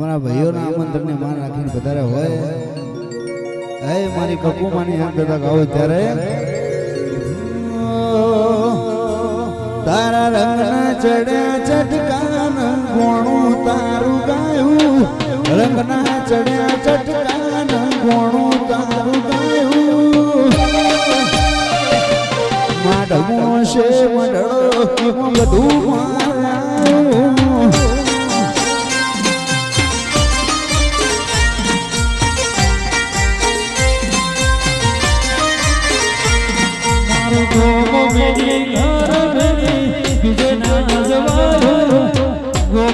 મારા ભાઈઓના આમંત્રણને માન રાખીને વધારે હોય. હે મારી કકુમાની હાથ બધા ગાવો ત્યારે. તારા રંગના ચડ્યા ચટકાન ગોણું તારું ગાયું. રંગના ચડ્યા ચટકાન ગોણું તારું ગાયું. માડમો છે મડળો બધું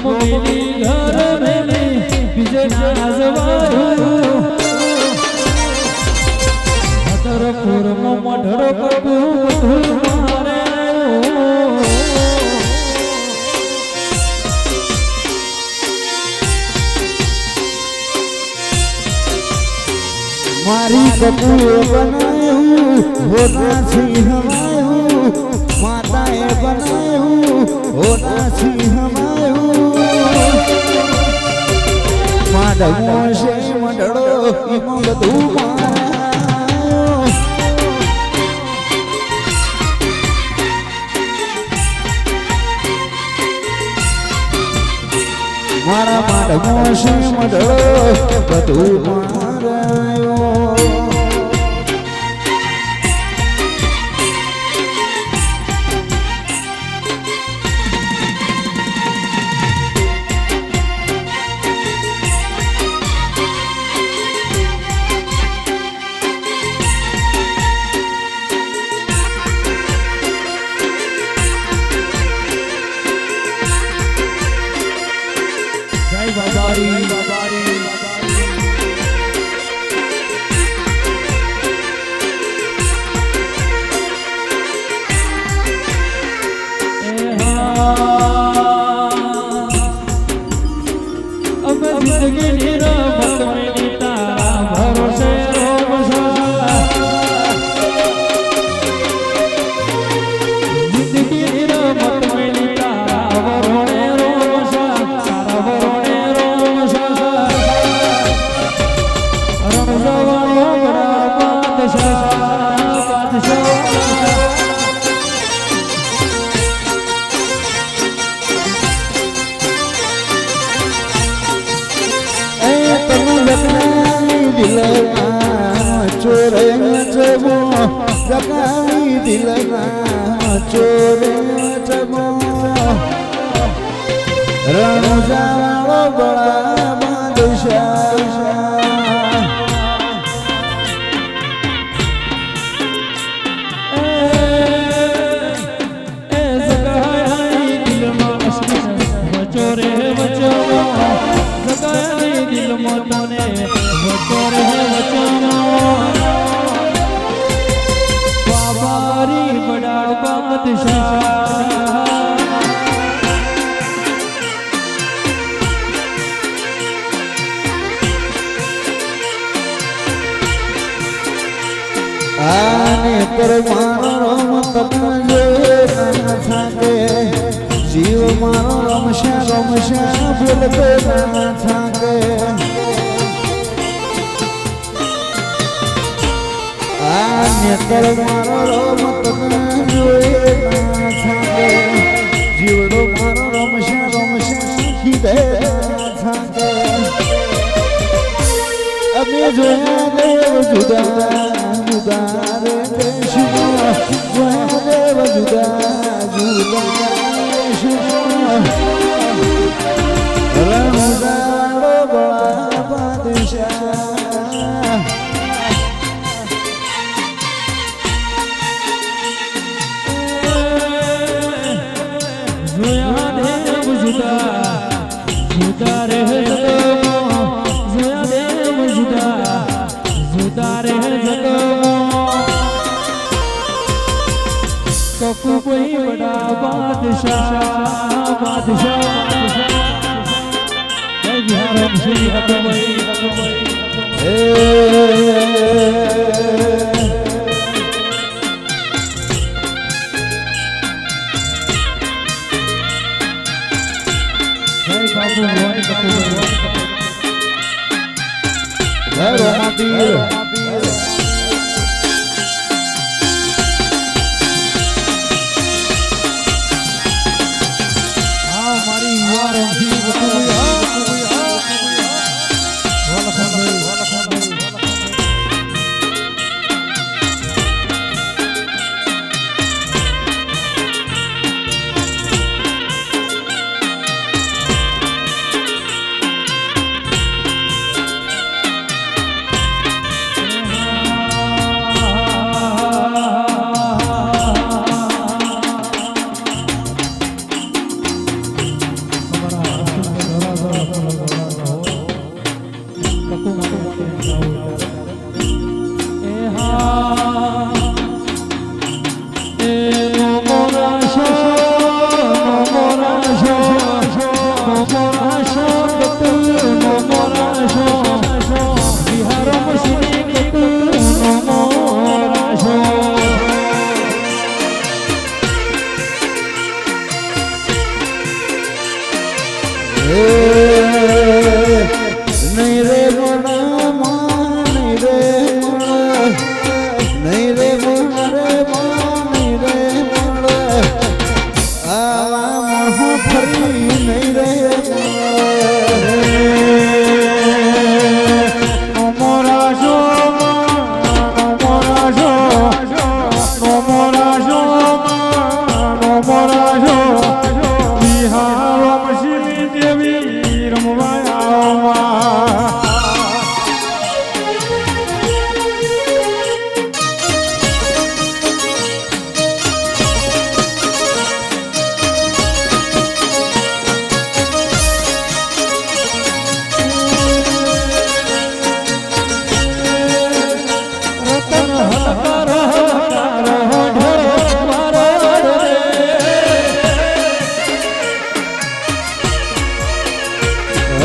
મેલી ઘર મેલી બીજે ના જવાયો હતર પૂરમો મઢડો કબુ મારે કપૂર બનાયું સિંહ માતાએ બનાયું સિંહ હમાયું માડમો છે મંડળો બધું મારાયું. મારા માડમો છે મંડળો બધું મારાયું લગાવી દિલમાં ચોરે જમો આને પરમાણો રમત ના થાકે જીવ મારો રમશે રમશે બોલતો ના થાકે આને પરમાણો રમત ના થાકે જીવડો મારો રમશે રમશે ના થાકે અમે જોયા દેવ જુદા. જુદા રે બાદશાહ બાદશાહ જય બિહારમ Shri Akbari Akbari Zero, Madeira.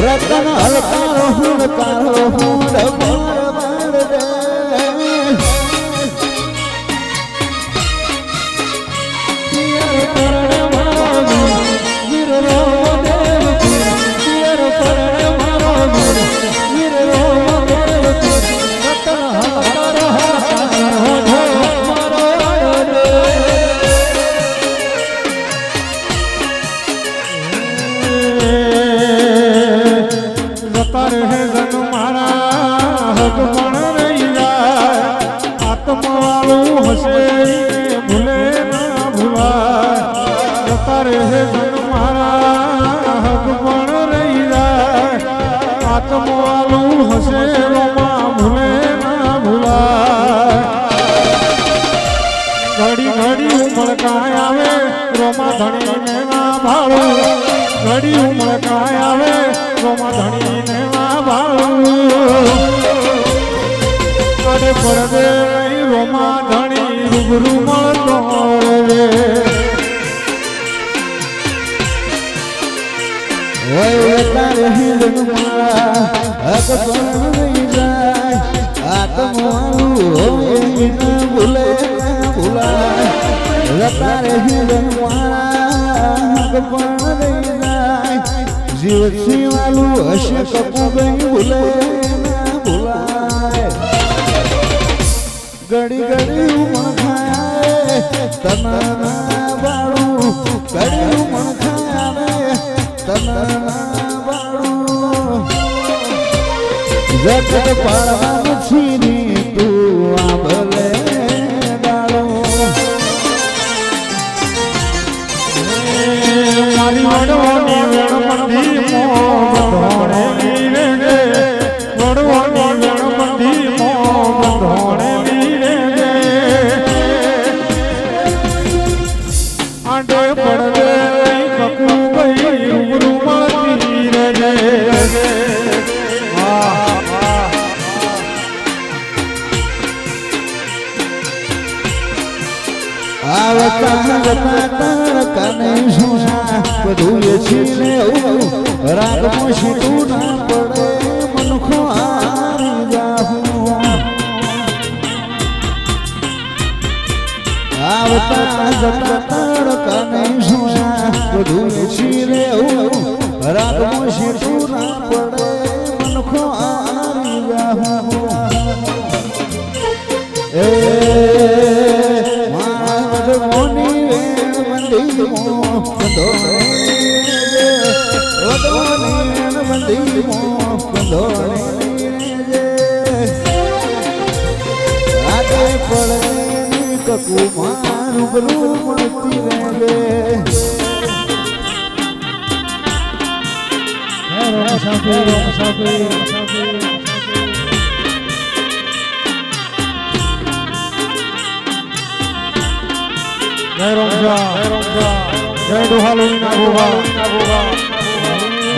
Ratan હલકારો હુડકારો hood માર આત્માવાળું હશે રોમાં ભૂલે ના ભૂલાય. ઘડી ઘડી ઉમળકાય આવે, રોમા ધણીને ના ભાળું. ઘડી ઉમળકાય આવે, રોમા ધણીને ના ભાળું. પડે પડદે રોમા ધણી, રૂબરૂ મળતો રે. તારે હિંદ મારા હક પણ નહીં જાય આત્માનું હોય ન ભૂલે ભૂલાય તારે હિંદ મારા હક પણ નહીં જાય જીવ જીવાલું હશે કપુભાઈ ભૂલે ભૂલાય ઘડી ઘડી ઉમણ ખાય તના બાળું ઘડી ઉમણ જગત પાડવાનું છીની તું આ ભલે સીતું ના પડે મનખો હારી જાહું. આવતા જતા તડકાને સુસા બધું એ છીને રાગમાં સીતું ના પડે મનખો હારી જાહું. એ વેણ મંદી મો કંદોણે આજે પડે કકુ મારું બરું મળતી રહેજે જય રોમજા જય રોમજા ના દુહાલુની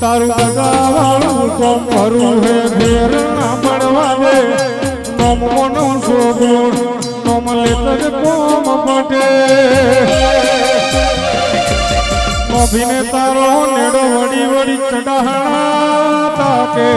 તારું ગગાવાળું તો મારું હે, ઘેર ના પડવા દે નોમ મનો સોગુણ નોમ તજ કોમ પટે. અભિનેતારો નેડો વડી વડી ચડાહણા તાકે.